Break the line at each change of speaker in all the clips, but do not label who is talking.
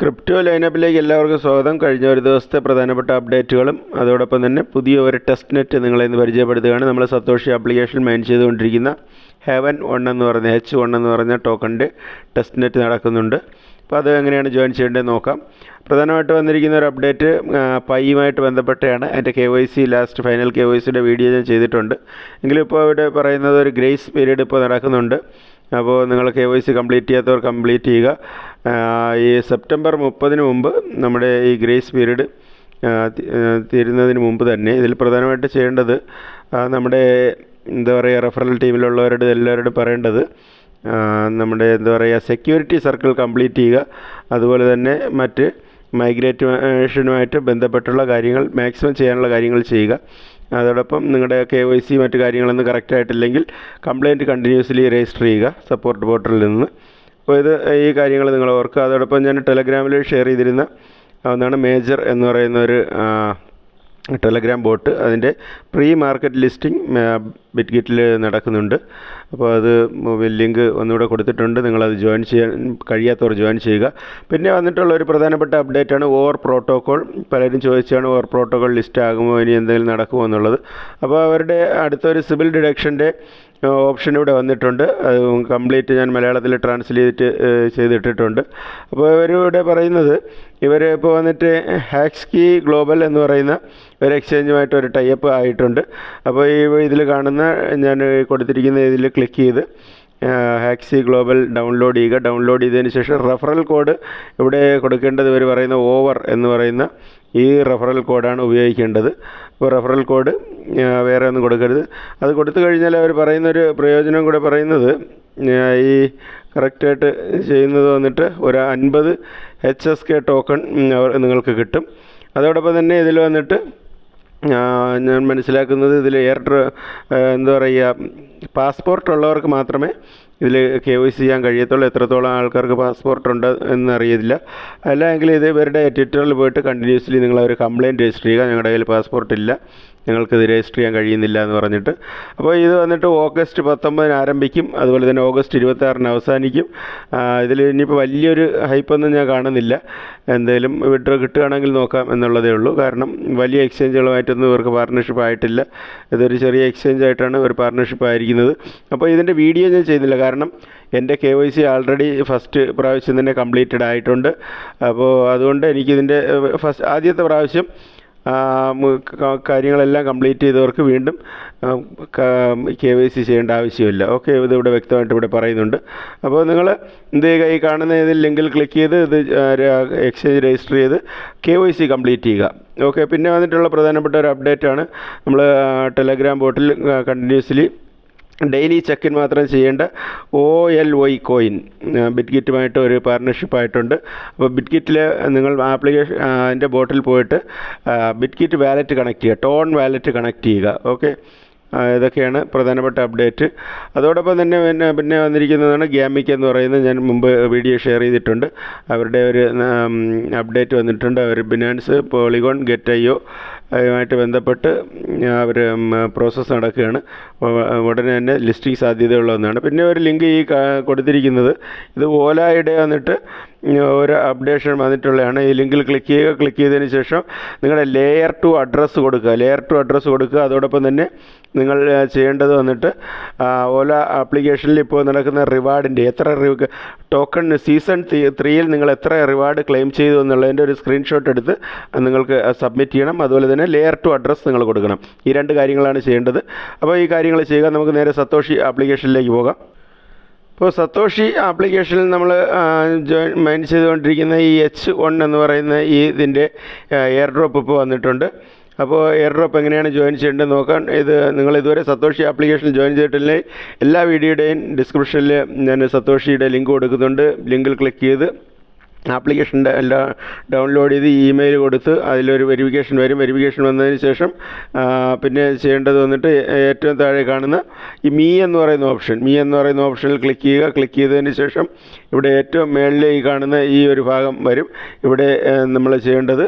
Crypto ലൈനപ്പിലേക്ക് എല്ലാവർക്കും സ്വാഗതം. കഴിഞ്ഞ ഒരു ദിവസത്തെ പ്രധാനപ്പെട്ട അപ്ഡേറ്റുകളും അതോടൊപ്പം തന്നെ പുതിയ ഒരു ടെസ്റ്റ് നെറ്റ് നിങ്ങളെ ഇന്ന് പരിചയപ്പെടുത്തുകയാണ്. നമ്മൾ സത്തോഷി ആപ്ലിക്കേഷൻ മെയിൻ ചെയ്തുകൊണ്ടിരിക്കുന്ന ഹെവൻ വൺ എന്ന് പറഞ്ഞ എച്ച് വൺ എന്ന് പറഞ്ഞ ടോക്കണിന്റെ ടെസ്റ്റ് നെറ്റ് നടക്കുന്നുണ്ട്. അപ്പോൾ അത് എങ്ങനെയാണ് ജോയിൻ ചെയ്യേണ്ടതെന്ന് നോക്കാം. പ്രധാനമായിട്ട് വന്നിരിക്കുന്ന ഒരു അപ്ഡേറ്റ് പൈയുമായിട്ട് ബന്ധപ്പെട്ടാണ് എന്റെ K Y C last final K Y സിയുടെ വീഡിയോ ഞാൻ ചെയ്തിട്ടുണ്ട്. എങ്കിലും ഇപ്പോൾ ഇവിടെ പറയുന്നത് ഒരു ഗ്രേസ് പീരീഡ് ഇപ്പോൾ നടക്കുന്നുണ്ട്. അപ്പോൾ നിങ്ങൾ കെ വൈ സി കംപ്ലീറ്റ് ചെയ്യാത്തവർ കംപ്ലീറ്റ് ചെയ്യുക. ഈ സെപ്റ്റംബർ മുപ്പതിന് മുമ്പ് നമ്മുടെ ഈ ഗ്രേസ് പീരീഡ് തീരുന്നതിന് മുമ്പ് തന്നെ ഇതിൽ പ്രധാനമായിട്ട് ചെയ്യേണ്ടത് നമ്മുടെ എന്താ പറയുക റെഫറൽ ടീമിലുള്ളവരോട് എല്ലാവരോടും പറയേണ്ടത് നമ്മുടെ എന്താ പറയുക സെക്യൂരിറ്റി സർക്കിൾ കംപ്ലീറ്റ് ചെയ്യുക അതുപോലെ തന്നെ മറ്റ് മൈഗ്രേഷനുമായിട്ട് ബന്ധപ്പെട്ടുള്ള കാര്യങ്ങൾ മാക്സിമം ചെയ്യാനുള്ള കാര്യങ്ങൾ ചെയ്യുക. അതോടൊപ്പം നിങ്ങളുടെ കെ വൈ സി മറ്റു കാര്യങ്ങളൊന്നും കറക്റ്റായിട്ടില്ലെങ്കിൽ കംപ്ലയിന്റ് കണ്ടിന്യൂസ്ലി രജിസ്റ്റർ ചെയ്യുക സപ്പോർട്ട് പോർട്ടലിൽ നിന്ന്. അപ്പോൾ ഇത് ഈ കാര്യങ്ങൾ നിങ്ങൾ ഓർക്കുക. അതോടൊപ്പം ഞാൻ ടെലഗ്രാമിൽ ഷെയർ ചെയ്തിരുന്ന ഒന്നാണ് മേജർ എന്ന് പറയുന്ന ഒരു ടെലഗ്രാം ബോട്ട്. അതിന്റെ പ്രീ മാർക്കറ്റ് ലിസ്റ്റിംഗ് ബിറ്റ്ഗിറ്റിൽ നടക്കുന്നുണ്ട്. അപ്പോൾ അത് ലിങ്ക് ഒന്നുകൂടെ കൊടുത്തിട്ടുണ്ട്. നിങ്ങളത് ജോയിൻ ചെയ്യാൻ കഴിയാത്തവർ ജോയിൻ ചെയ്യുക. പിന്നെ വന്നിട്ടുള്ള ഒരു പ്രധാനപ്പെട്ട അപ്ഡേറ്റ് ആണ് ഓവർ പ്രോട്ടോക്കോൾ പലരും ചോദിച്ചാണ് ഓവർ പ്രോട്ടോക്കോൾ ലിസ്റ്റ് ആകുമോ ഇനി എന്തെങ്കിലും നടക്കുമോ എന്നുള്ളത്. അപ്പോൾ അവരുടെ അടുത്തൊരു സിവിൽ ഡിഡക്ഷന്റെ ഓപ്ഷൻ ഇവിടെ വന്നിട്ടുണ്ട്. കംപ്ലീറ്റ് ഞാൻ മലയാളത്തിൽ ട്രാൻസ്ലേറ്റ് ചെയ്തിട്ടിട്ടുണ്ട്. അപ്പോൾ ഇവരിവിടെ പറയുന്നത് ഇവർ ഇപ്പോൾ വന്നിട്ട് ഹാക്സ്കി ഗ്ലോബൽ എന്ന് പറയുന്ന ഒരു എക്സ്ചേഞ്ചുമായിട്ട് ഒരു ടൈപ്പ് ആയിട്ടുണ്ട്. അപ്പോൾ ഈ ഇതിൽ കാണുന്ന ഞാൻ കൊടുത്തിരിക്കുന്ന ഇതിൽ ക്ലിക്ക് ചെയ്ത് ഹാക്സി ഗ്ലോബൽ ഡൗൺലോഡ് ചെയ്യുക. ഡൗൺലോഡ് ചെയ്തതിന് ശേഷം റെഫറൽ കോഡ് ഇവിടെ കൊടുക്കേണ്ടത് ഇവർ പറയുന്ന ഓവർ എന്ന് പറയുന്ന ഈ റെഫറൽ കോഡാണ് ഉപയോഗിക്കേണ്ടത്. അപ്പോൾ റെഫറൽ കോഡ് വേറെ ഒന്നും കൊടുക്കരുത്. അത് കൊടുത്തു കഴിഞ്ഞാൽ അവർ പറയുന്നൊരു പ്രയോജനം കൂടെ പറയുന്നത് ഈ കറക്റ്റായിട്ട് ചെയ്യുന്നത് വന്നിട്ട് ഒരു അൻപത് എച്ച് എസ് കെ ടോക്കൺ നിങ്ങൾക്ക് കിട്ടും. അതോടൊപ്പം തന്നെ ഇതിൽ വന്നിട്ട് ഞാൻ മനസ്സിലാക്കുന്നത് ഇതിൽ എയർ എന്താ പറയുക പാസ്പോർട്ട് ഉള്ളവർക്ക് മാത്രമേ ഇതിൽ കെ വൈ സി ചെയ്യാൻ കഴിയത്തുള്ളൂ. എത്രത്തോളം ആൾക്കാർക്ക് പാസ്പോർട്ട് ഉണ്ട് അല്ല അല്ലെങ്കിൽ ഇത് ഇവരുടെ ട്വിറ്ററിൽ പോയിട്ട് കണ്ടിന്യൂസ്ലി നിങ്ങൾ കംപ്ലയിന്റ് രജിസ്റ്റർ ചെയ്യുക. ഞങ്ങളുടെ കയ്യിൽ പാസ്പോർട്ട് ഇല്ല. ഞങ്ങൾക്കിത് രജിസ്റ്റർ ചെയ്യാൻ കഴിയുന്നില്ല എന്ന് പറഞ്ഞിട്ട്. അപ്പോൾ ഇത് വന്നിട്ട് ഓഗസ്റ്റ് പത്തൊമ്പതിന് ആരംഭിക്കും. അതുപോലെ തന്നെ ഓഗസ്റ്റ് ഇരുപത്താറിന് അവസാനിക്കും. ഇതിൽ ഇനിയിപ്പോൾ വലിയൊരു ഹൈപ്പൊന്നും ഞാൻ കാണുന്നില്ല. എന്തെങ്കിലും വിഡ്രോ കിട്ടുകയാണെങ്കിൽ നോക്കാം എന്നുള്ളതേ ഉള്ളൂ. കാരണം വലിയ എക്സ്ചേഞ്ചുകളുമായിട്ടൊന്നും ഇവർക്ക് പാർട്ണർഷിപ്പ് ആയിട്ടില്ല. ഇതൊരു ചെറിയ എക്സ്ചേഞ്ച് ആയിട്ടാണ് ഒരു പാർട്ണർഷിപ്പ് ആയിരിക്കുന്നത്. അപ്പോൾ ഇതിന്റെ വീഡിയോ ഞാൻ ചെയ്യുന്നില്ല. കാരണം എന്റെ K Y C already first പ്രാവശ്യം തന്നെ കംപ്ലീറ്റഡ് ആയിട്ടുണ്ട്. അപ്പോൾ അതുകൊണ്ട് എനിക്കിതിന്റെ ഫസ്റ്റ് ആദ്യത്തെ പ്രാവശ്യം കാര്യങ്ങളെല്ലാം കംപ്ലീറ്റ് ചെയ്തവർക്ക് വീണ്ടും കെ വൈ സി ചെയ്യേണ്ട ആവശ്യമില്ല. ഓക്കെ ഇതിവിടെ വ്യക്തമായിട്ട് ഇവിടെ പറയുന്നുണ്ട്. അപ്പോൾ നിങ്ങൾ എന്ത് ചെയ്യുക ഈ കാണുന്ന ഇതിൽ ലിങ്കിൽ ക്ലിക്ക് ചെയ്ത് ഇത് എക്സ്ചേഞ്ച് രജിസ്റ്റർ ചെയ്ത് കെ വൈ സി കംപ്ലീറ്റ് ചെയ്യുക. ഓക്കെ പിന്നെ വന്നിട്ടുള്ള പ്രധാനപ്പെട്ട ഒരു അപ്ഡേറ്റാണ് നമ്മൾ ടെലഗ്രാം ബോട്ടിൽ കണ്ടിന്യൂസ്ലി ഡെയിലി ചെക്കിൻ മാത്രം ചെയ്യേണ്ട ഒ എൽ വൈ കോയിൻ ബിറ്റ്ഗിറ്റുമായിട്ട് ഒരു പാർട്ണർഷിപ്പ് ആയിട്ടുണ്ട്. അപ്പോൾ ബിറ്റ്ഗിറ്റിൽ നിങ്ങൾ ആപ്ലിക്കേഷൻ അതിന്റെ ബോട്ടിൽ പോയിട്ട് ബിറ്റ്ഗിറ്റ് വാലറ്റ് കണക്ട് ചെയ്യുക ടോൺ വാലറ്റ് കണക്ട് ചെയ്യുക ഓക്കെ ഇതൊക്കെയാണ് പ്രധാനപ്പെട്ട അപ്ഡേറ്റ് അതോടൊപ്പം തന്നെ പിന്നെ പിന്നെ വന്നിരിക്കുന്നതാണ് ഗ്യാമിക് എന്ന് പറയുന്നത്. ഞാൻ മുമ്പ് വീഡിയോ ഷെയർ ചെയ്തിട്ടുണ്ട്. അവരുടെ ഒരു അപ്ഡേറ്റ് വന്നിട്ടുണ്ട്. അവർ ബിനാൻസ് പോളിഗോൺ ഗെറ്റ് ഐ അതുമായിട്ട് ബന്ധപ്പെട്ട് അവർ പ്രോസസ്സ് നടക്കുകയാണ്. ഉടനെ തന്നെ ലിസ്റ്റിംഗ് സാധ്യതയുള്ള ഒന്നാണ്. പിന്നെ ഒരു ലിങ്ക് ഈ കൊടുത്തിരിക്കുന്നത്. ഇത് ഓലായുടെ വന്നിട്ട് ഒരു അപ്ഡേഷൻ വന്നിട്ടുള്ളതാണ്. ഈ ലിങ്കിൽ ക്ലിക്ക് ചെയ്യുക ക്ലിക്ക് ചെയ്തതിന് ശേഷം നിങ്ങളുടെ ലെയർ ടു അഡ്രസ്സ് കൊടുക്കുക. ലെയർ ടു അഡ്രസ്സ് കൊടുക്കുക. അതോടൊപ്പം തന്നെ നിങ്ങൾ ചെയ്യേണ്ടത് വന്നിട്ട് ഓല ആപ്ലിക്കേഷനിൽ ഇപ്പോൾ നടക്കുന്ന റിവാർഡിന്റെ എത്ര ടോക്കൺ സീസൺ ത്രീയിൽ നിങ്ങൾ എത്ര റിവാർഡ് ക്ലെയിം ചെയ്തു എന്നുള്ളതിന്റെ ഒരു സ്ക്രീൻഷോട്ട് എടുത്ത് നിങ്ങൾക്ക് സബ്മിറ്റ് ചെയ്യണം. അതുപോലെ തന്നെ ലെയർ ടു അഡ്രസ്സ് നിങ്ങൾ കൊടുക്കണം. ഈ രണ്ട് കാര്യങ്ങളാണ് ചെയ്യേണ്ടത്. അപ്പോൾ ഈ കാര്യങ്ങൾ ചെയ്യുക. നമുക്ക് നേരെ സത്തോഷി ആപ്ലിക്കേഷനിലേക്ക് പോകാം. ഇപ്പോൾ സത്തോഷി ആപ്ലിക്കേഷനിൽ നമ്മൾ ജോയിൻ മൈൻ ചെയ്തുകൊണ്ടിരിക്കുന്ന ഈ എച്ച് വൺ എന്ന് പറയുന്ന ഈ ഇതിന്റെ എയർ ഡ്രോപ്പ് ഇപ്പോൾ വന്നിട്ടുണ്ട്. അപ്പോൾ എയർ ഡ്രോപ്പ് എങ്ങനെയാണ് ജോയിൻ ചെയ്യേണ്ടത് നോക്കാൻ ഇത് നിങ്ങൾ ഇതുവരെ സത്തോഷി ആപ്ലിക്കേഷൻ ജോയിൻ ചെയ്തിട്ടില്ലെങ്കിൽ എല്ലാ വീഡിയോയുടെയും ഡിസ്ക്രിപ്ഷനിൽ ഞാൻ സത്തോഷിയുടെ ലിങ്ക് കൊടുക്കുന്നുണ്ട്. ലിങ്കിൽ ക്ലിക്ക് ചെയ്ത് ആപ്ലിക്കേഷന്റെ എല്ലാ ഡൗൺലോഡ് ചെയ്ത് ഇമെയിൽ കൊടുത്ത് അതിലൊരു വെരിഫിക്കേഷൻ വരും. വെരിഫിക്കേഷൻ വന്നതിന് ശേഷം പിന്നെ ചെയ്യേണ്ടത് വന്നിട്ട് ഏറ്റവും താഴെ കാണുന്ന ഈ മീ എന്ന് പറയുന്ന ഓപ്ഷൻ. മീ എന്ന് പറയുന്ന ഓപ്ഷനിൽ ക്ലിക്ക് ചെയ്യുക. ക്ലിക്ക് ചെയ്തതിന് ശേഷം ഇവിടെ ഏറ്റവും ഈ കാണുന്ന ഈ ഒരു ഭാഗം വരും. ഇവിടെ നമ്മൾ ചെയ്യേണ്ടത്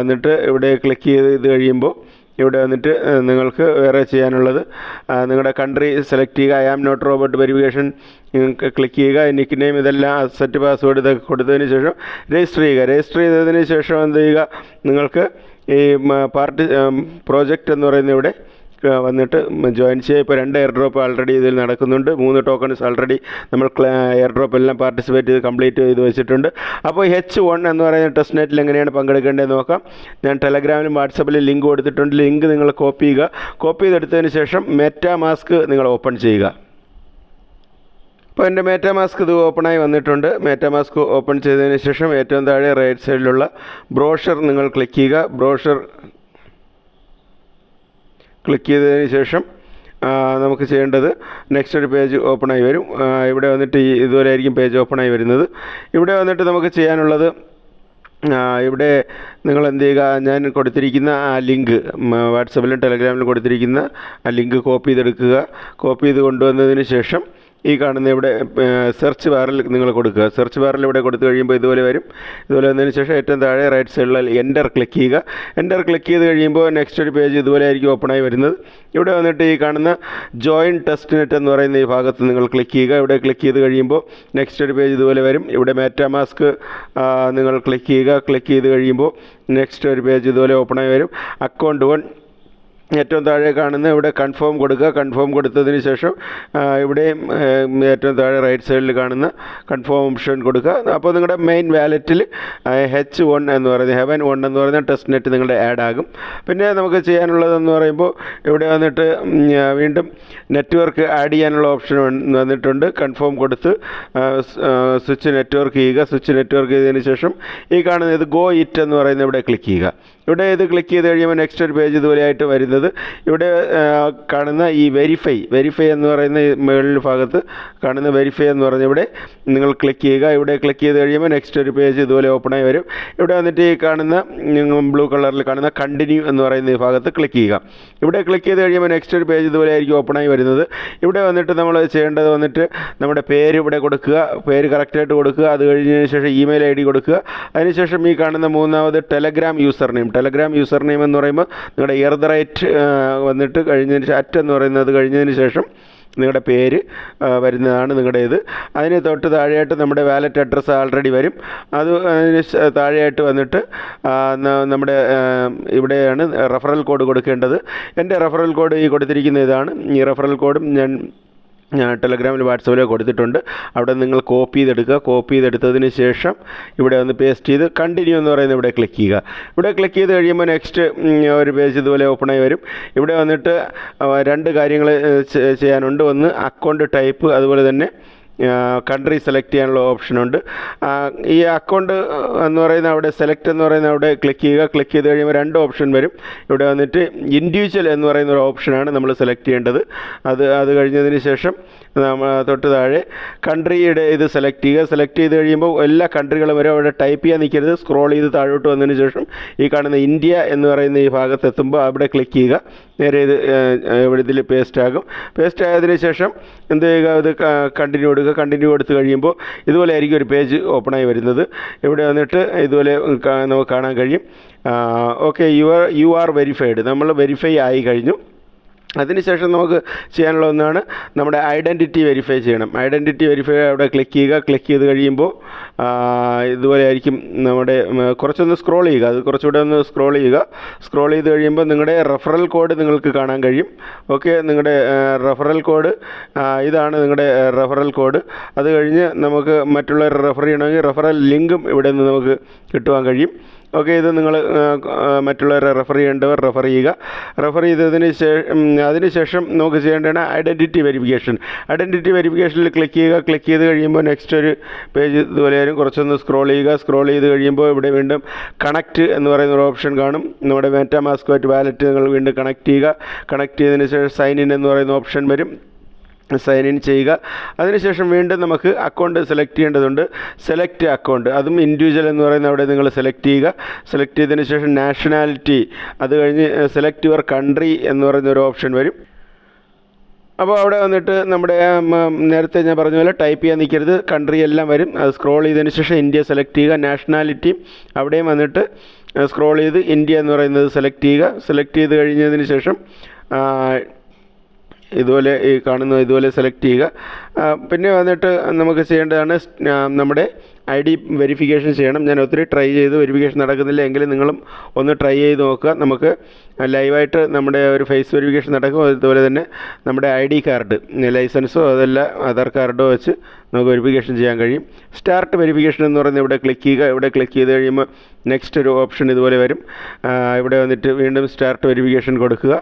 എന്നിട്ട് ഇവിടെ ക്ലിക്ക് ചെയ്ത് ഇത് കഴിയുമ്പോൾ ഇവിടെ വന്നിട്ട് നിങ്ങൾക്ക് വേറെ ചെയ്യാനുള്ളത്. നിങ്ങളുടെ കൺട്രി സെലക്ട് ചെയ്യുക. I am not robot verification നിങ്ങൾക്ക് ക്ലിക്ക് ചെയ്യുക. നിക്ക് നെയിം ഇതെല്ലാം സെറ്റ് പാസ്വേഡ് ഇതൊക്കെ കൊടുത്തതിന് ശേഷം രജിസ്റ്റർ ചെയ്യുക. രജിസ്റ്റർ ചെയ്തതിന് ശേഷം എന്ത് ചെയ്യുക? നിങ്ങൾക്ക് ഈ പാർട്ടി പ്രോജക്റ്റ് എന്ന് പറയുന്ന ഇവിടെ വന്നിട്ട് ജോയിൻ ചെയ്യുക ഇപ്പോൾ രണ്ട് എയർ ഡ്രോപ്പ് ആൾറെഡി ഇതിൽ നടക്കുന്നുണ്ട്. മൂന്ന് ടോക്കൺസ് ഓൾറെഡി നമ്മൾ എയർ ഡ്രോപ്പ് എല്ലാം പാർട്ടിസിപ്പേറ്റ് ചെയ്ത് കംപ്ലീറ്റ് ചെയ്ത് വെച്ചിട്ടുണ്ട്. അപ്പോൾ എച്ച് വൺ എന്ന് പറയുന്ന ടെസ്റ്റ് നെറ്റിൽ എങ്ങനെയാണ് പങ്കെടുക്കേണ്ടത് നോക്കാം. ഞാൻ ടെലഗ്രാമിലും വാട്സപ്പിലും ലിങ്ക് കൊടുത്തിട്ടുണ്ട്. ലിങ്ക് നിങ്ങൾ കോപ്പി ചെയ്യുക. കോപ്പി ചെയ്തെടുത്തതിന് ശേഷം മെറ്റാ മാസ്ക് നിങ്ങൾ ഓപ്പൺ ചെയ്യുക. അപ്പോൾ എന്റെ മാസ്ക് ഇത് ഓപ്പണായി വന്നിട്ടുണ്ട്. മാസ്ക് ഓപ്പൺ ചെയ്തതിന് ശേഷം ഏറ്റവും താഴെ റൈറ്റ് സൈഡിലുള്ള ബ്രോഷർ നിങ്ങൾ ക്ലിക്ക് ചെയ്യുക. ബ്രോഷർ ക്ലിക്ക് ചെയ്തതിന് ശേഷം നമുക്ക് ചെയ്യേണ്ടത് നെക്സ്റ്റ് ഒരു പേജ് ഓപ്പണായി വരും. ഇവിടെ വന്നിട്ട് ഈ ഇതുപോലെ ആയിരിക്കും പേജ് ഓപ്പണായി വരുന്നത്. ഇവിടെ വന്നിട്ട് നമുക്ക് ചെയ്യാനുള്ളത് ഇവിടെ നിങ്ങൾ എന്ത് ചെയ്യുക ഞാൻ കൊടുത്തിരിക്കുന്ന ആ ലിങ്ക് വാട്സപ്പിലും ടെലഗ്രാമിലും കൊടുത്തിരിക്കുന്ന ആ ലിങ്ക് കോപ്പി ചെയ്തെടുക്കുക. കോപ്പി ചെയ്ത് കൊണ്ടുവന്നതിന് ശേഷം ഈ കാണുന്ന ഇവിടെ സെർച്ച് ബാറിൽ നിങ്ങൾ കൊടുക്കുക. സെർച്ച് ബാറിൽ ഇവിടെ കൊടുത്തു കഴിയുമ്പോൾ ഇതുപോലെ വരും. ഇതുപോലെ വന്നതിന് ശേഷം ഏറ്റവും താഴെ റൈറ്റ് സൈഡിൽ എന്റർ ക്ലിക്ക് ചെയ്യുക. എന്റർ ക്ലിക്ക് ചെയ്ത് കഴിയുമ്പോൾ നെക്സ്റ്റ് ഒരു പേജ് ഇതുപോലെ ആയിരിക്കും ഓപ്പണായി വരുന്നത്. ഇവിടെ വന്നിട്ട് ഈ കാണുന്ന ജോയിൻ ടെസ്റ്റ് നെറ്റ് എന്ന് പറയുന്ന ഈ ഭാഗത്ത് നിങ്ങൾ ക്ലിക്ക് ചെയ്യുക. ഇവിടെ ക്ലിക്ക് ചെയ്ത് കഴിയുമ്പോൾ നെക്സ്റ്റ് ഒരു പേജ് ഇതുപോലെ വരും. ഇവിടെ മാസ്ക് നിങ്ങൾ ക്ലിക്ക് ചെയ്യുക. ക്ലിക്ക് ചെയ്ത് കഴിയുമ്പോൾ നെക്സ്റ്റ് ഒരു പേജ് ഇതുപോലെ ഓപ്പണായി വരും. അക്കൗണ്ട് വൺ ഏറ്റവും താഴെ കാണുന്ന ഇവിടെ കൺഫേം കൊടുക്കുക. കൺഫേം കൊടുത്തതിന് ശേഷം ഇവിടെയും ഏറ്റവും താഴെ റൈറ്റ് സൈഡിൽ കാണുന്ന കൺഫേം ഓപ്ഷൻ കൊടുക്കുക. അപ്പോൾ നിങ്ങളുടെ മെയിൻ വാലറ്റിൽ ഹെച്ച് വൺ എന്ന് പറയുന്നത് ഹെവൻ വൺ എന്ന് പറയുന്ന ടെസ്റ്റ് നെറ്റ് നിങ്ങളുടെ ആഡ് ആകും. പിന്നെ നമുക്ക് ചെയ്യാനുള്ളതെന്ന് പറയുമ്പോൾ ഇവിടെ വന്നിട്ട് വീണ്ടും നെറ്റ്വർക്ക് ആഡ് ചെയ്യാനുള്ള ഓപ്ഷൻ വന്നിട്ടുണ്ട്. കൺഫേം കൊടുത്ത് സ്വിച്ച് നെറ്റ്വർക്ക് ചെയ്യുക. സ്വിച്ച് നെറ്റ്വർക്ക് ചെയ്തതിന് ശേഷം ഈ കാണുന്ന ഇത് ഗോ ഇറ്റ് എന്ന് പറയുന്ന ഇവിടെ ക്ലിക്ക് ചെയ്യുക. ഇവിടെ ഇത് ക്ലിക്ക് ചെയ്ത് കഴിയുമ്പോൾ നെക്സ്റ്റ് ഒരു പേജ് ഇതുപോലെയായിട്ട് വരുന്നത് ഇവിടെ കാണുന്ന ഈ വെരിഫൈ വെരിഫൈ എന്ന് പറയുന്ന മുകളിൽ ഭാഗത്ത് കാണുന്ന വെരിഫൈ എന്ന് പറഞ്ഞ ഇവിടെ നിങ്ങൾ ക്ലിക്ക് ചെയ്യുക. ഇവിടെ ക്ലിക്ക് ചെയ്ത് കഴിയുമ്പോൾ നെക്സ്റ്റ് ഒരു പേജ് ഇതുപോലെ ഓപ്പൺ ആയി വരും. ഇവിടെ വന്നിട്ട് ഈ കാണുന്ന ബ്ലൂ കളറിൽ കാണുന്ന കണ്ടിന്യൂ എന്ന് പറയുന്ന ഈ ഭാഗത്ത് ക്ലിക്ക് ചെയ്യുക. ഇവിടെ ക്ലിക്ക് ചെയ്ത് കഴിയുമ്പോൾ നെക്സ്റ്റ് ഒരു പേജ് ഇതുപോലെ ആയിരിക്കും ആയി വരുന്നത്. ഇവിടെ വന്നിട്ട് നമ്മൾ ചെയ്യേണ്ടത് വന്നിട്ട് നമ്മുടെ പേര് ഇവിടെ കൊടുക്കുക. പേര് കറക്റ്റായിട്ട് കൊടുക്കുക. അത് കഴിഞ്ഞതിന് ശേഷം ഇമെയിൽ ഐ ഡി കൊടുക്കുക. അതിനുശേഷം ഈ കാണുന്ന മൂന്നാമത് Telegram user name Telegram user name എന്ന് പറയുമ്പോൾ നിങ്ങളുടെ ഇയർ ദ റൈറ്റ് വന്നിട്ട് കഴിഞ്ഞതിന് അറ്റ് എന്ന് പറയുന്നത് കഴിഞ്ഞതിന് ശേഷം നിങ്ങളുടെ പേര് വരുന്നതാണ് വരുന്നതാണ് നിങ്ങളുടേത്. അതിന് തൊട്ട് താഴെയായിട്ട് നമ്മുടെ വാലറ്റ് അഡ്രസ്സ് ആൾറെഡി വരും. അത് അതിന് താഴെയായിട്ട് വന്നിട്ട് നമ്മുടെ ഇവിടെയാണ് റഫറൽ കോഡ് കൊടുക്കേണ്ടത്. എന്റെ റഫറൽ കോഡ് ഈ കൊടുത്തിരിക്കുന്ന ഇതാണ്. ഈ റഫറൽ കോഡും ഞാൻ ടെലഗ്രാമിൽ വാട്സപ്പിൽ കൊടുത്തിട്ടുണ്ട്. അവിടെ നിങ്ങൾ കോപ്പി ചെയ്തെടുക്കുക. കോപ്പി ചെയ്തെടുത്തതിന് ശേഷം ഇവിടെ ഒന്ന് പേസ്റ്റ് ചെയ്ത് കണ്ടിന്യൂ എന്ന് പറയുന്നത് ഇവിടെ ക്ലിക്ക് ചെയ്യുക. ഇവിടെ ക്ലിക്ക് ചെയ്ത് കഴിയുമ്പോൾ നെക്സ്റ്റ് ഒരു പേജ് ഇതുപോലെ ഓപ്പൺ ആയി വരും. ഇവിടെ വന്നിട്ട് രണ്ട് കാര്യങ്ങൾ ചെയ്യാനുണ്ട്. ഒന്ന് അക്കൗണ്ട് ടൈപ്പ് അതുപോലെ തന്നെ കൺട്രി സെലക്ട് ചെയ്യാനുള്ള ഓപ്ഷനുണ്ട് ഈ അക്കൗണ്ട് എന്ന് പറയുന്ന അവിടെ സെലക്ട് എന്ന് പറയുന്ന അവിടെ ക്ലിക്ക് ചെയ്യുക. ക്ലിക്ക് ചെയ്ത് കഴിയുമ്പോൾ രണ്ട് ഓപ്ഷൻ വരും. ഇവിടെ വന്നിട്ട് ഇൻഡിവിജ്വൽ എന്ന് പറയുന്ന ഒരു ഓപ്ഷനാണ് നമ്മൾ സെലക്ട് ചെയ്യേണ്ടത്. അത് അത് കഴിഞ്ഞതിന് ശേഷം തൊട്ട് താഴെ. കൺട്രിയുടെ ഇത് സെലക്ട് ചെയ്യുക. സെലക്ട് ചെയ്ത് കഴിയുമ്പോൾ എല്ലാ കൺട്രികളും വരെ അവിടെ ടൈപ്പ് ചെയ്യാൻ നിൽക്കരുത്. സ്ക്രോൾ ചെയ്ത് താഴോട്ട് വന്നതിന് ശേഷം ഈ കാണുന്ന ഇന്ത്യ എന്ന് പറയുന്ന ഈ ഭാഗത്ത് എത്തുമ്പോൾ അവിടെ ക്ലിക്ക് ചെയ്യുക. നേരെ ഇത് ഇതിൽ പേസ്റ്റ് ആകും. പേസ്റ്റ് ആയതിന് ശേഷം എന്ത് ചെയ്യുക? ഇത് കണ്ടിന്യൂ കൊടുക്കുക. കണ്ടിന്യൂ കൊടുത്ത് കഴിയുമ്പോൾ ഇതുപോലെ ആയിരിക്കും ഒരു പേജ് ഓപ്പണായി വരുന്നത്. ഇവിടെ വന്നിട്ട് ഇതുപോലെ നമുക്ക് കാണാൻ കഴിയും. Okay U R U R verified നമ്മൾ വെരിഫൈ ആയി കഴിഞ്ഞു. അതിനുശേഷം നമുക്ക് ചെയ്യാനുള്ള ഒന്നാണ് നമ്മുടെ ഐഡന്റിറ്റി വെരിഫൈ ചെയ്യണം. ഐഡന്റിറ്റി വെരിഫൈ അവിടെ ക്ലിക്ക് ചെയ്യുക. ക്ലിക്ക് ചെയ്ത് കഴിയുമ്പോൾ ഇതുപോലെ ആയിരിക്കും നമ്മുടെ കുറച്ചൊന്ന് സ്ക്രോൾ ചെയ്യുക. അത് കുറച്ചുകൂടെ ഒന്ന് സ്ക്രോൾ ചെയ്യുക. സ്ക്രോൾ ചെയ്ത് കഴിയുമ്പോൾ നിങ്ങളുടെ റെഫറൽ കോഡ് നിങ്ങൾക്ക് കാണാൻ കഴിയും. ഓക്കെ നിങ്ങളുടെ റെഫറൽ കോഡ് ഇതാണ് നിങ്ങളുടെ റെഫറൽ കോഡ് അത് കഴിഞ്ഞ് നമുക്ക് മറ്റുള്ളവരെ റെഫർ ചെയ്യണമെങ്കിൽ റെഫറൽ ലിങ്കും ഇവിടെ നിന്ന് നമുക്ക് കിട്ടുവാൻ കഴിയും. ഓക്കെ ഇത് നിങ്ങൾ മറ്റുള്ളവരെ റെഫർ ചെയ്യേണ്ടവർ റെഫർ ചെയ്യുക. റെഫർ ചെയ്തതിന് ശേഷം അതിനുശേഷം നമുക്ക് ചെയ്യേണ്ടതാണ് ഐഡന്റിറ്റി വെരിഫിക്കേഷൻ ഐഡന്റിറ്റി വെരിഫിക്കേഷനിൽ ക്ലിക്ക് ചെയ്യുക. ക്ലിക്ക് ചെയ്ത് കഴിയുമ്പോൾ നെക്സ്റ്റ് ഒരു പേജ് ഇതുപോലെ ആയാലും കുറച്ചൊന്ന് സ്ക്രോൾ ചെയ്യുക. സ്ക്രോൾ ചെയ്ത് കഴിയുമ്പോൾ ഇവിടെ വീണ്ടും കണക്ട് എന്ന് പറയുന്ന ഒരു ഓപ്ഷൻ കാണും. നമ്മുടെ മെറ്റാമാസ്കുമായിട്ട് വാലറ്റ് നിങ്ങൾ വീണ്ടും കണക്ട് ചെയ്യുക. കണക്ട് ചെയ്തതിന് ശേഷം സൈൻ ഇൻ എന്ന് പറയുന്ന ഓപ്ഷൻ വരും. സൈൻ ഇൻ ചെയ്യുക. അതിനുശേഷം വീണ്ടും നമുക്ക് അക്കൗണ്ട് സെലക്ട് ചെയ്യേണ്ടതുണ്ട്. സെലക്ട് അക്കൗണ്ട് അതും ഇൻഡിവിജ്വൽ എന്ന് പറയുന്ന അവിടെ നിങ്ങൾ സെലക്ട് ചെയ്യുക. സെലക്ട് ചെയ്തതിന് ശേഷം നാഷണാലിറ്റി അത് കഴിഞ്ഞ് സെലക്ട് യുവർ കൺട്രി എന്ന് പറയുന്ന ഒരു ഓപ്ഷൻ വരും. അപ്പോൾ അവിടെ വന്നിട്ട് നമ്മുടെ നേരത്തെ ഞാൻ പറഞ്ഞ പോലെ ടൈപ്പ് ചെയ്യാൻ നിൽക്കരുത്. കൺട്രി എല്ലാം വരും. അത് സ്ക്രോൾ ചെയ്തതിന് ശേഷം ഇന്ത്യ സെലക്ട് ചെയ്യുക. നാഷണാലിറ്റി അവിടെയും വന്നിട്ട് സ്ക്രോൾ ചെയ്ത് ഇന്ത്യ എന്ന് പറയുന്നത് സെലക്ട് ചെയ്യുക. സെലക്ട് ചെയ്ത് കഴിഞ്ഞതിന് ശേഷം ഇതുപോലെ ഈ കാണുന്ന ഇതുപോലെ സെലക്ട് ചെയ്യുക. പിന്നെ വന്നിട്ട് നമുക്ക് ചെയ്യേണ്ടതാണ് നമ്മുടെ ഐ ഡി വെരിഫിക്കേഷൻ ചെയ്യണം. ഞാൻ ഒത്തിരി ട്രൈ ചെയ്ത് വെരിഫിക്കേഷൻ നടക്കുന്നില്ല എങ്കിൽ നിങ്ങളും ഒന്ന് ട്രൈ ചെയ്ത് നോക്കുക. നമുക്ക് ലൈവായിട്ട് നമ്മുടെ ഒരു ഫേസ് വെരിഫിക്കേഷൻ നടക്കും. അതുപോലെ തന്നെ നമ്മുടെ ഐ ഡി കാർഡ് ലൈസൻസോ അതല്ല ആധാർ കാർഡോ വെച്ച് നമുക്ക് വെരിഫിക്കേഷൻ ചെയ്യാൻ കഴിയും. സ്റ്റാർട്ട് വെരിഫിക്കേഷൻ എന്ന് പറയുന്നത് ഇവിടെ ക്ലിക്ക് ചെയ്യുക. ഇവിടെ ക്ലിക്ക് ചെയ്ത് കഴിയുമ്പോൾ നെക്സ്റ്റ് ഒരു ഓപ്ഷൻ ഇതുപോലെ വരും. ഇവിടെ വന്നിട്ട് വീണ്ടും സ്റ്റാർട്ട് വെരിഫിക്കേഷൻ കൊടുക്കുക.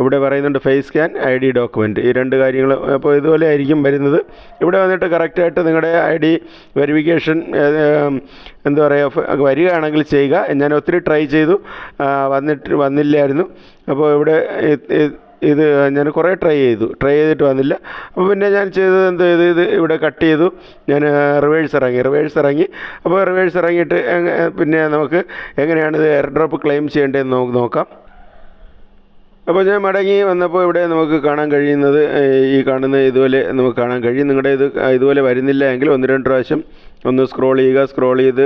ഇവിടെ പറയുന്നുണ്ട് face scan I D document ഈ രണ്ട് കാര്യങ്ങൾ അപ്പോൾ ഇതുപോലെ ആയിരിക്കും വരുന്നത്. ഇവിടെ വന്നിട്ട് കറക്റ്റായിട്ട് നിങ്ങളുടെ ഐ ഡി വെരിഫിക്കേഷൻ എന്താ പറയുക വരികയാണെങ്കിൽ ചെയ്യുക. ഞാൻ ഒത്തിരി ട്രൈ ചെയ്തു. വന്നിട്ട് വന്നില്ലായിരുന്നു. അപ്പോൾ ഇവിടെ ഇത്- ഞാൻ കുറേ ട്രൈ ചെയ്തു. ട്രൈ ചെയ്തിട്ട് വന്നില്ല. അപ്പോൾ പിന്നെ ഞാൻ ചെയ്തത് എന്ത് ചെയ്ത്? ഇത് ഇവിടെ കട്ട് ചെയ്തു. ഞാൻ റിവേഴ്സ് ഇറങ്ങി. റിവേഴ്സ് ഇറങ്ങി. അപ്പോൾ റിവേഴ്സ് ഇറങ്ങിയിട്ട് പിന്നെ നമുക്ക് എങ്ങനെയാണ് ഇത് എയർ ഡ്രോപ്പ് ക്ലെയിം ചെയ്യേണ്ടതെന്ന് നമുക്ക് നോക്കാം. അപ്പോൾ ഞാൻ മടങ്ങി വന്നപ്പോൾ ഇവിടെ നമുക്ക് കാണാൻ കഴിയുന്നത് ഈ കാണുന്ന ഇതുപോലെ നമുക്ക് കാണാൻ കഴിയും. നിങ്ങളുടെ ഇത് ഇതുപോലെ വരുന്നില്ല എങ്കിൽ ഒന്ന് രണ്ട് പ്രാവശ്യം ഒന്ന് സ്ക്രോൾ ചെയ്യുക സ്ക്രോൾ ചെയ്ത്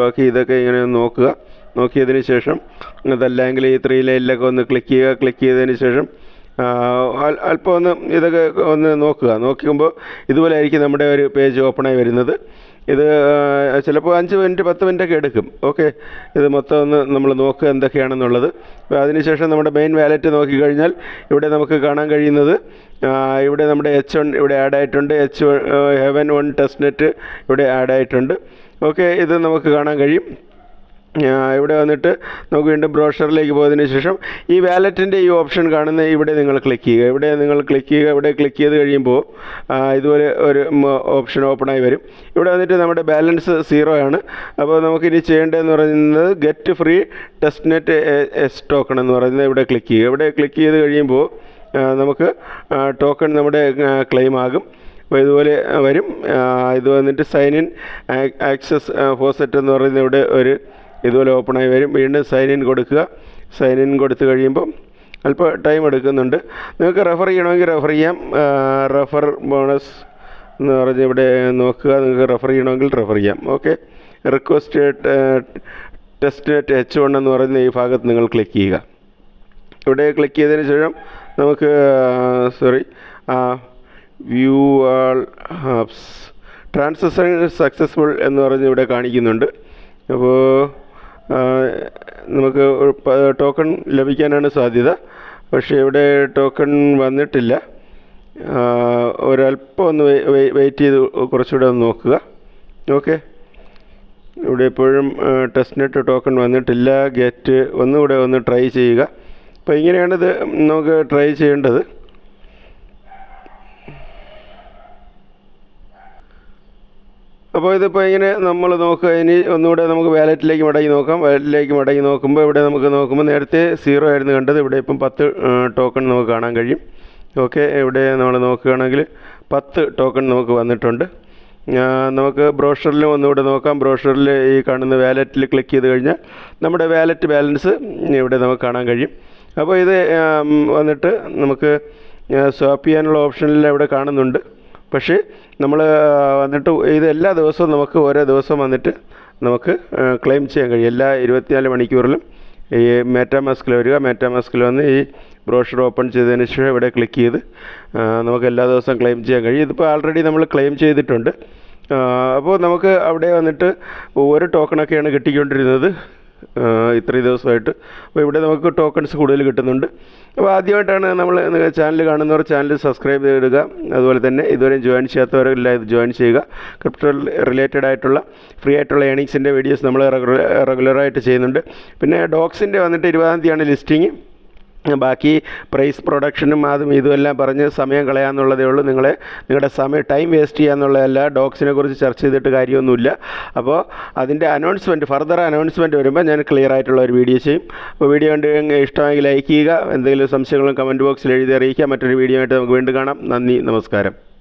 ബാക്കി ഇതൊക്കെ ഇങ്ങനെ നോക്കുക. നോക്കിയതിന് ശേഷം അതല്ലെങ്കിൽ ഈ ത്രീ ലൈനിലൊക്കെ ഒന്ന് ക്ലിക്ക് ചെയ്യുക ക്ലിക്ക് ചെയ്തതിന് ശേഷം അല്പം ഒന്ന് ഇതൊക്കെ ഒന്ന് നോക്കുക. നോക്കുമ്പോൾ ഇതുപോലെ ആയിരിക്കും നമ്മുടെ ഒരു പേജ് ഓപ്പണായി വരുന്നത്. ഇത് ചിലപ്പോൾ അഞ്ച് മിനിറ്റ് പത്ത് മിനിറ്റ് ഒക്കെ എടുക്കും. ഓക്കെ? ഇത് മൊത്തം ഒന്ന് നമ്മൾ നോക്കുക എന്തൊക്കെയാണെന്നുള്ളത്. അതിനുശേഷം നമ്മുടെ മെയിൻ വാലറ്റ് നോക്കിക്കഴിഞ്ഞാൽ ഇവിടെ നമുക്ക് കാണാൻ കഴിയുന്നത് ഇവിടെ നമ്മുടെ എച്ച് വൺ ഇവിടെ ആഡ് ആയിട്ടുണ്ട്. H heaven one test net ഇവിടെ ആഡ് ആയിട്ടുണ്ട്. ഓക്കെ? ഇത് നമുക്ക് കാണാൻ കഴിയും. ഇവിടെ വന്നിട്ട് നമുക്ക് വീണ്ടും ബ്രോഷറിലേക്ക് പോയതിന് ശേഷം ഈ വാലറ്റിന്റെ ഈ ഓപ്ഷൻ കാണുന്ന ഇവിടെ നിങ്ങൾ ക്ലിക്ക് ചെയ്യുക. ഇവിടെ നിങ്ങൾ ക്ലിക്ക് ചെയ്യുക. ഇവിടെ ക്ലിക്ക് ചെയ്ത് കഴിയുമ്പോൾ ഇതുപോലെ ഒരു ഓപ്ഷൻ ഓപ്പണായി വരും. ഇവിടെ വന്നിട്ട് നമ്മുടെ ബാലൻസ് സീറോ ആണ്. അപ്പോൾ നമുക്ക് നമുക്കിനി ചെയ്യേണ്ടതെന്ന് പറയുന്നത് get free test net S token എന്ന് പറയുന്നത് ഇവിടെ ക്ലിക്ക് ചെയ്യുക. ഇവിടെ ക്ലിക്ക് ചെയ്ത് കഴിയുമ്പോൾ നമുക്ക് ടോക്കൺ നമ്മുടെ ക്ലെയിം ആകും. അപ്പോൾ ഇതുപോലെ വരും. ഇത് വന്നിട്ട് സൈൻ ഇൻ ആക്സസ് ഫോസെറ്റ് എന്ന് പറയുന്ന ഇവിടെ ഒരു ഇതുപോലെ ഓപ്പണായി വരും. വീണ്ടും സൈൻ ഇൻ കൊടുക്കുക. സൈൻ ഇൻ കൊടുത്തു കഴിയുമ്പം അല്പം ടൈം എടുക്കുന്നുണ്ട്. നിങ്ങൾക്ക് റെഫർ ചെയ്യണമെങ്കിൽ റെഫർ ചെയ്യാം. റെഫർ ബോണസ് എന്ന് പറഞ്ഞ് ഇവിടെ നോക്കുക. നിങ്ങൾക്ക് റെഫർ ചെയ്യണമെങ്കിൽ റെഫർ ചെയ്യാം. Okay request test net H one എന്ന് പറയുന്ന ഈ ഭാഗത്ത് നിങ്ങൾ ക്ലിക്ക് ചെയ്യുക. ഇവിടെ ക്ലിക്ക് ചെയ്തതിന് ശേഷം നമുക്ക് sorry view all apps transaction successful എന്ന് പറഞ്ഞ് ഇവിടെ കാണിക്കുന്നുണ്ട്. അപ്പോൾ നമുക്ക് ടോക്കൺ ലഭിക്കാനാണ് സാധ്യത. പക്ഷേ ഇവിടെ ടോക്കൺ വന്നിട്ടില്ല. ഒരല്പം ഒന്ന് വെയിറ്റ് ചെയ്ത് കുറച്ചുകൂടെ ഒന്ന് നോക്കുക. ഓക്കെ. ഇവിടെ എപ്പോഴും ടെസ്റ്റ് നെറ്റ് ടോക്കൺ വന്നിട്ടില്ല. ഗെറ്റ് ഒന്നുകൂടെ ഒന്ന് ട്രൈ ചെയ്യുക. അപ്പോൾ ഇങ്ങനെയാണിത് നമുക്ക് ട്രൈ ചെയ്യേണ്ടത്. അപ്പോൾ ഇതിപ്പോൾ ഇങ്ങനെ നമ്മൾ നോക്കുക. ഇനി ഒന്നുകൂടെ നമുക്ക് വാലറ്റിലേക്ക് മടങ്ങി നോക്കാം. വാലറ്റിലേക്ക് മടങ്ങി നോക്കുമ്പോൾ ഇവിടെ നമുക്ക് നോക്കുമ്പോൾ നേരത്തെ സീറോ ആയിരുന്നു കണ്ടത്. ഇവിടെ ഇപ്പം പത്ത് ടോക്കൺ നമുക്ക് കാണാൻ കഴിയും. ഓക്കെ ഇവിടെ നമ്മൾ നോക്കുകയാണെങ്കിൽ പത്ത് ടോക്കൺ നമുക്ക് വന്നിട്ടുണ്ട്. നമുക്ക് ബ്രോഷറിലും ഒന്നുകൂടെ നോക്കാം. ബ്രോഷറിൽ ഈ കാണുന്ന വാലറ്റിൽ ക്ലിക്ക് ചെയ്ത് കഴിഞ്ഞാൽ നമ്മുടെ വാലറ്റ് ബാലൻസ് ഇവിടെ നമുക്ക് കാണാൻ കഴിയും. അപ്പോൾ ഇത് വന്നിട്ട് നമുക്ക് സ്വാപ്പ് ചെയ്യാനുള്ള ഓപ്ഷനിൽ ഇവിടെ കാണുന്നുണ്ട്. പക്ഷേ നമ്മൾ വന്നിട്ട് ഇത് എല്ലാ ദിവസവും നമുക്ക് ഓരോ ദിവസം വന്നിട്ട് നമുക്ക് ക്ലെയിം ചെയ്യാൻ കഴിയും. എല്ലാ ഇരുപത്തിനാല് മണിക്കൂറിലും ഈ മെറ്റാമാസ്കിൽ വരിക. മെറ്റാമാസ്കിൽ വന്ന് ഈ ബ്രോഷർ ഓപ്പൺ ചെയ്തതിന് ശേഷം ഇവിടെ ക്ലിക്ക് ചെയ്ത് നമുക്ക് എല്ലാ ദിവസവും ക്ലെയിം ചെയ്യാൻ കഴിയും. ഇതിപ്പോൾ ആൾറെഡി നമ്മൾ ക്ലെയിം ചെയ്തിട്ടുണ്ട്. അപ്പോൾ നമുക്ക് അവിടെ വന്നിട്ട് ഒരു ടോക്കണൊക്കെയാണ് കിട്ടിക്കൊണ്ടിരുന്നത്. ഇത്രയും ദിവസമായിട്ട്. അപ്പോൾ ഇവിടെ നമുക്ക് ടോക്കൺസ് കൂടുതൽ കിട്ടുന്നുണ്ട്. അപ്പോൾ ആദ്യമായിട്ടാണ് നമ്മൾ ചാനൽ കാണുന്നവർ ചാനൽ സബ്സ്ക്രൈബ് ചെയ്തിടുക. അതുപോലെ തന്നെ ഇതുവരെ ജോയിൻ ചെയ്യാത്തവരെല്ലാം ഇത് ജോയിൻ ചെയ്യുക. ക്രിപ്റ്റോ റിലേറ്റഡ് ആയിട്ടുള്ള ഫ്രീ ആയിട്ടുള്ള ഏണിങ്സിന്റെ വീഡിയോസ് നമ്മൾ റെഗുലറായിട്ട് ചെയ്യുന്നുണ്ട്. പിന്നെ ഡോക്സിന്റെ വന്നിട്ട് ഇരുപതാം തീയതിയാണ് ലിസ്റ്റിങ് ബാക്കി പ്രൈസ് പ്രൊഡക്ഷനും അതും ഇതുമെല്ലാം പറഞ്ഞ് സമയം കളയാന്നുള്ളതേ ഉള്ളൂ. നിങ്ങളെ നിങ്ങളുടെ സമയം ടൈം വേസ്റ്റ് ചെയ്യാന്നുള്ളതല്ല ഡോഗ്സിനെ കുറിച്ച് ചർച്ച ചെയ്തിട്ട് കാര്യമൊന്നുമില്ല. അപ്പോൾ അതിന്റെ അനൗൺസ്മെന്റ് ഫർദർ അനൗൺസ്മെന്റ് വരുമ്പോൾ ഞാൻ ക്ലിയർ ആയിട്ടുള്ള ഒരു വീഡിയോ ചെയ്യും. അപ്പോൾ വീഡിയോ കണ്ട് ഇഷ്ടമെങ്കിൽ ലൈക്ക് ചെയ്യുക. എന്തെങ്കിലും സംശയങ്ങളും കമന്റ് ബോക്സിൽ എഴുതി അറിയിക്കുക. മറ്റൊരു വീഡിയോ ആയിട്ട് നമുക്ക് വീണ്ടും കാണാം. നന്ദി നമസ്കാരം.